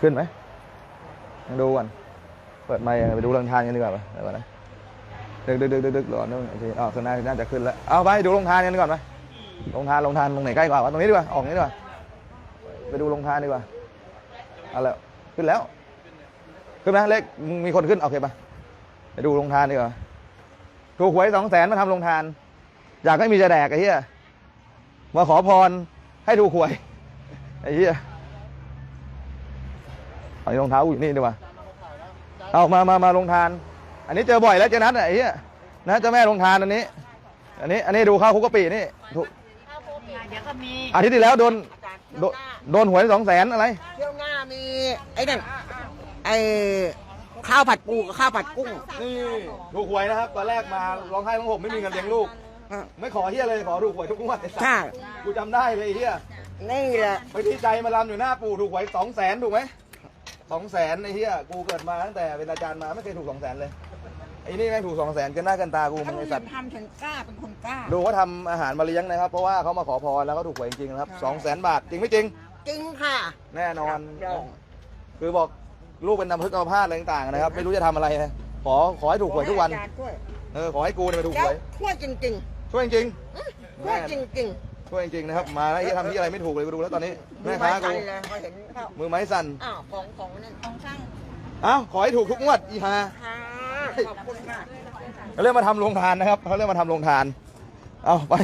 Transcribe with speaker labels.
Speaker 1: ขึ้นไหมยังดูก่อนเปิดไมค์ไปดูโรงทานกันดีกว่าไปเดี๋ยวก่อนนะดึกดึกดึกดึกดึกรอนึงโอเคอ๋อข้างหน้าน่าจะขึ้นแล้วเอาไปดูโรงทานกันดีก่อนไปโรงทานโรงทานตรงไหนใกล้กว่าวะตรงนี้ดีกว่าออกนี้ดีกว่าไปดูโรงทานดีกว่าเอาแล้วขึ้นแล้ว ขึ้นไหมเล็กมีคนขึ้นโอเคปะไปดูโรงทานดีกว่าถูกหวยสองแสนมาทำโรงทาน อยากให้มีจะแดกไอ้เหี้ยมาขอพรให้ถูกหวยไอ้เหี้ย เอารองเท้าอยู่นี่ดีกว่าเอามามามาโรงทาน อันนี้เจอบ่อยแล้วเจอนัดไอ้เหี้ยนะเจ้าแม่โรงทานอันนี้ อันนี้อันนี้ดูข้าวคุกกะปินี่ถูก
Speaker 2: เดี๋ยวก็มี
Speaker 1: อาทิตย์ที่แล้วโดนโดนโดนหวยสองแสนอะไร
Speaker 3: เที่ยวหน้ามีไอ้นั่นไอ้ข้าวผัดปูกับข้าวผัดกุ้ง
Speaker 1: นี่ถูกหวยนะครับตอนแรกมาร้องไห้ร้องห่มไม่มีเงินเลี้ยงลูก
Speaker 3: อะ
Speaker 1: ไม่ขอเฮียเลยขอถูกหวยทุกงวดไอ้สัส
Speaker 3: ใช่
Speaker 1: กูจำได้เลยไอ้เฮีย
Speaker 3: นี่แหละ
Speaker 1: ไปที่ใจมาลำอยู่หน้าปู่ถูกหวยสองแสนถูกไหม สองแสนไอ้เฮียกูเกิดมาตั้งแต่เป็นอาจารย์มาไม่เคยถูกสองแสนเลยไอ้นี่แม่งถูกสองแสนกันหน้ากันตากูมึงไอ้สัตว์
Speaker 3: ทำฉันกล้าเป็นคนกล้า
Speaker 1: ดูเขาทำอาหารมาเลี้ยงนะครับ เพราะว่าเขามาขอพรแล้วก็ถูกหวยจริงๆนะครับสองแสนบาทจริงไม่จริง
Speaker 3: จริงค่ะ
Speaker 1: แน่นอน
Speaker 3: ครับ
Speaker 1: คือบอกลูกเป็นน้ำพึกอัมพาตอะไรต่างๆนะครับ ไม่รู้จะทำอะไรนะขอขอให้ถูกหวยทุกวัน
Speaker 3: ขอให้อาจารย์ช่วย
Speaker 1: เออขอให้กูเนี่ยไปถูก
Speaker 3: แล้
Speaker 1: ห
Speaker 3: ว
Speaker 1: วย
Speaker 3: ช่วยจริง
Speaker 1: ช่วยจริง
Speaker 3: ๆช่วยจริง
Speaker 1: ๆ ช่วยจริงๆนะครับ มาแล้วไอ้ทำที่อะไรไม่ถูกเลยกูดูแล้วตอนนี้
Speaker 3: ๆ
Speaker 1: แม่ค้า
Speaker 3: ดู
Speaker 1: กู
Speaker 3: ไว้ทันเลยพอเห็นเข้า
Speaker 1: มือไม้สั่น
Speaker 3: อ้าวของของนั่นของช่าง
Speaker 1: เอ้าขอให้ถูกทุกงวดอีฮา
Speaker 3: ค่ะขอบคุณค่ะ
Speaker 1: เขาเรียกมาทำโรงทานนะครับเขาเรียกมาทำโรงทานเอาไป